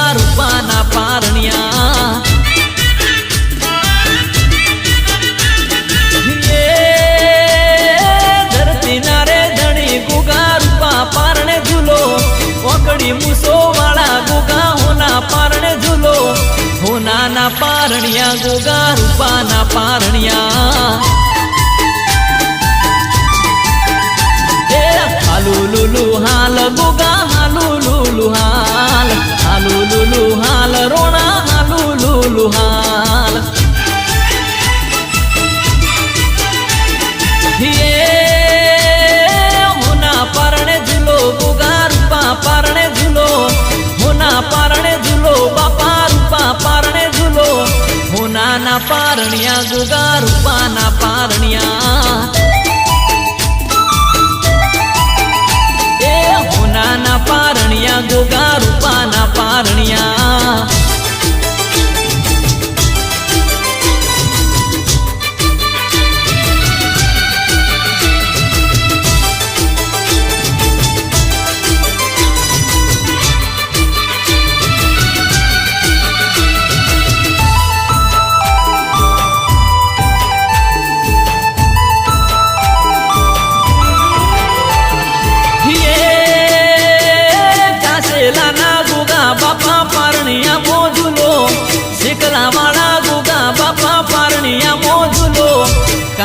મારા રૂપાના પારણિયા ઓકડી મૂસો પારણે ઝૂલો હોનાના પારણિયા ગોગા રૂપાના પારણિયા ગોગા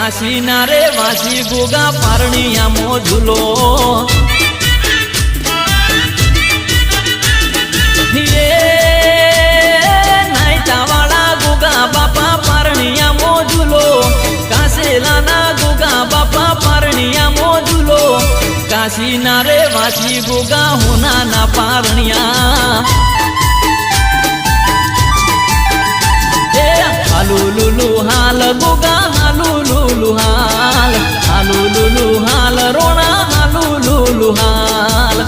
બાપા ના રે વાસી ગોગા બાપા પારણિયા મોજુલો કાશીના રે વાસી ગોગા હોનાના પારણિયા. એ હાલુ ગોગા લુલુ હાલ હાલુ લુલુ હાલ રોણા હાલુ લુલુ હાલ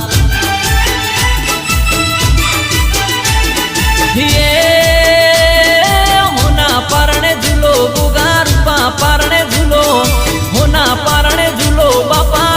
હોના પારણે ઝૂલો ગોગા રૂપા પારણે ઝૂલો હોના પારણે ઝૂલો બાપા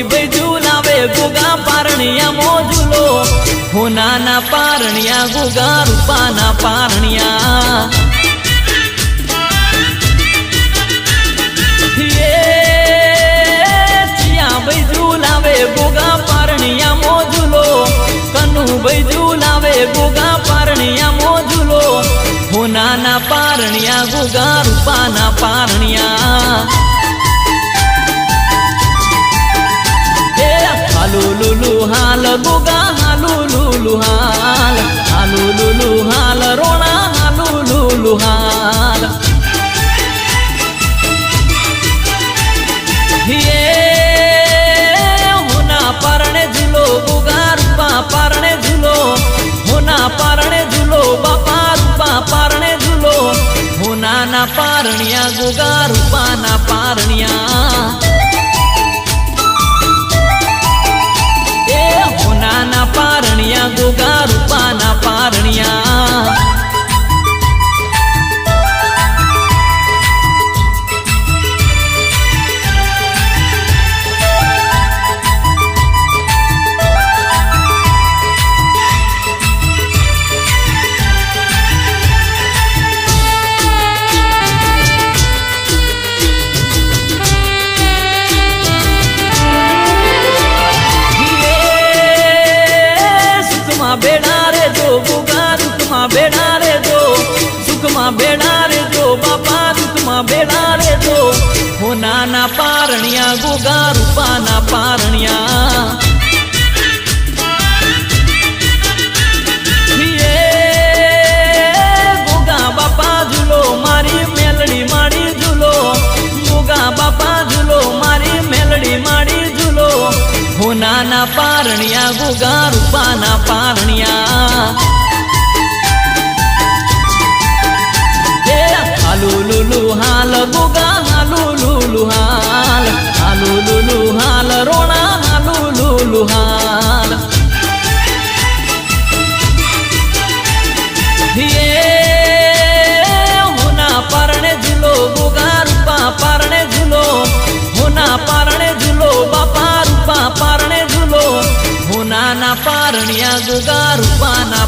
શાંતિ ભાઈ ઝુલાવે ગોગા મોજુલો, હોનાના પારણિયા ગોગા, રૂપાના પારણિયા. ગોગા પારણિયા મોજુલો, કનુ ભાઈ ઝુલાવે ગોગા પારણિયા મોજુલો રૂપાના લુલુ હાલ હાલુ લુલુ હાલ રોણા હાલુ લુલુ હાલ હોના પારણે ઝૂલો. ગોગા રૂપા પારણે ઝૂલો હોના પારણે ઝૂલો. બાપા પારણિયા ગોગા બેડા હો નાના પારણિયા ગોગા રૂપાના પારણિયા. લુલુ હાલ ગુગા હાલુ લુલુ હાલ હાલુ લુલુ હાલ રોણા હાલુ લુલુ હાલ હોના પરણે ઝૂલો ગુગા રૂપા પરણે ઝૂલો હોના પરણે ઝૂલો બાપા રૂપા પરણે ઝૂલો હોના ના પારણ્યા ગુગા રૂપાના